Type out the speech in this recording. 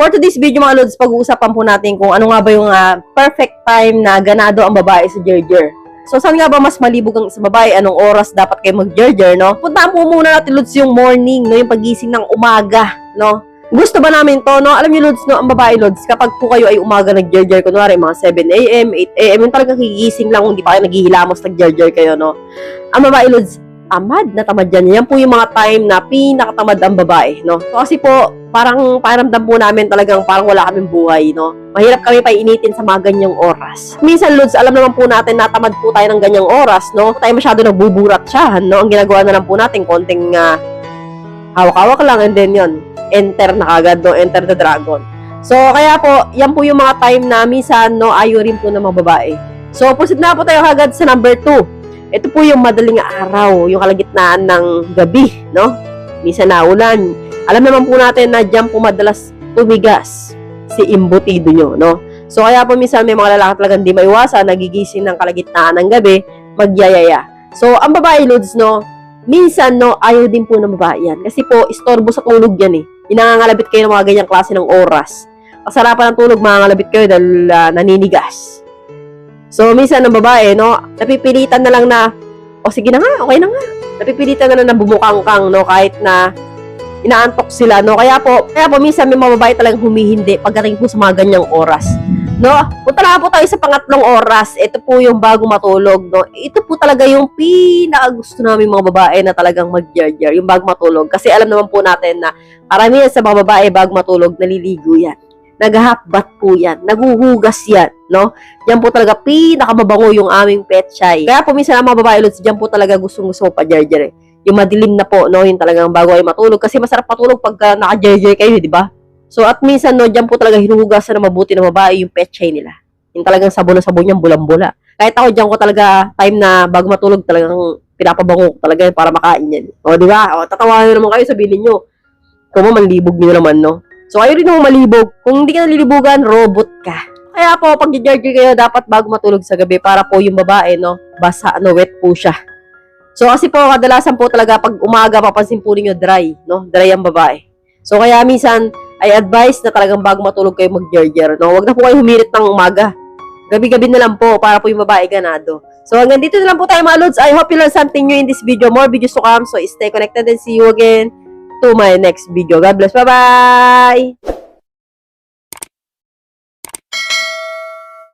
For today's video mga Lods, pag-uusapan po natin kung ano nga ba yung ah, perfect time na ganado ang babae sa Gerger. So, saan nga ba mas malibog ang isang babae? Anong oras dapat kayo mag-Gerger, no? Puntaan po muna natin, Lods, yung morning, no? Yung pagising ng umaga, no? Gusto ba namin to, no? Alam niyo, Lods, no? Ang babae, Lods, kapag po kayo ay umaga nag-Gerger, kunwari, mga 7 a.m., 8 a.m., yung talagang kigising lang kung di pa kayo naghihilamos nag-Gerger kayo, no? Ang babae, Lods, tamad na tamad yan. Yan po yung mga time na pinakatamad ang babae, no? So, kasi po, parang paramdam po namin talagang parang wala kaming buhay, no? Mahirap kami painitin sa mga ganyang oras. Minsan, Lods, alam naman po natin na tamad po tayo ng ganyang oras, no? Tayo masyado nagbuburat siya, no? Ang ginagawa na lang po natin, konting ah, hawak-hawak lang, and then yon enter na kagad, no? Enter the dragon. So, kaya po, yan po yung mga time na minsan, no, ayaw rin po ng mga babae. So, proceed na po tayo kagad sa number 2. Ito po yung madaling araw, yung kalagitnaan ng gabi, no? Minsan na ulan. Alam naman po natin na dyan po madalas tumigas si imbutido nyo, no? So, kaya po minsan may mga lalaki talagang di maiwasan, nagigising ng kalagitnaan ng gabi, magyayaya. So, ang babae, Lods, no? Minsan, no, ayaw din po ng babae yan. Kasi po, istorbo sa tulog yan, eh. Inangangalabit kayo ng mga ganyang klase ng oras. Kasarapan ng tulog, mangangalabit kayo dahil ah, naninigas. So, minsan ang babae, no, napipilitan na lang na, o sige na nga, okay na nga. Napipilitan na lang na bumukangkang, no, kahit na inaantok sila, no. Kaya po, kaya po minsan may mga babae talagang humihindi pagdating po sa mga ganyang oras. No, punta na po tayo sa pangatlong oras. Ito po yung bago matulog, no. Ito po talaga yung pinaka gusto namin mga babae na talagang mag-jar yung bago matulog. Kasi alam naman po natin na karamihan sa mga babae bago matulog, naliligo yan. Naghahakbat po yan. Naguhugas yan, no? Yan po talaga pinakamabango yung aming petchay. Kaya po minsan ang mga babae lods, dyan po talaga gustong-gusto ko pa-jarger eh. Yung madilim na po, no? Yung talagang bago ay matulog. Kasi masarap matulog pagka naka-jarger kayo, di ba? So at minsan, no, dyan po talaga hinuhugasan na mabuti ng babae yung petchay nila. Yung talagang sabon na sabon niyang bulang-bula. Kahit ako dyan ko talaga, time na bago matulog, talagang pinapabango ko talaga para makain yan. O, di ba? O, tatawa nyo naman kayo, sabihin nyo. Kung mo, manlibog nyo naman, no? So, ayaw rin naman malibog. Kung hindi ka nalilibugan, robot ka. Kaya po, pag jarger kayo, dapat bago matulog sa gabi para po yung babae, no, basa, no, wet po siya. So, kasi po, kadalasan po talaga, pag umaga, papansin po ninyo, dry, no, dry ang babae. So, kaya minsan, ay advice na talagang bago matulog kayo mag-jarger, no, wag na po kayo humirit ng umaga. Gabi-gabi na lang po, para po yung babae ganado. So, hanggang dito na lang po tayo mga lods. I hope you learned something new in this video. More videos to come. So, stay connected and see you again to my next video. God bless. Bye-bye!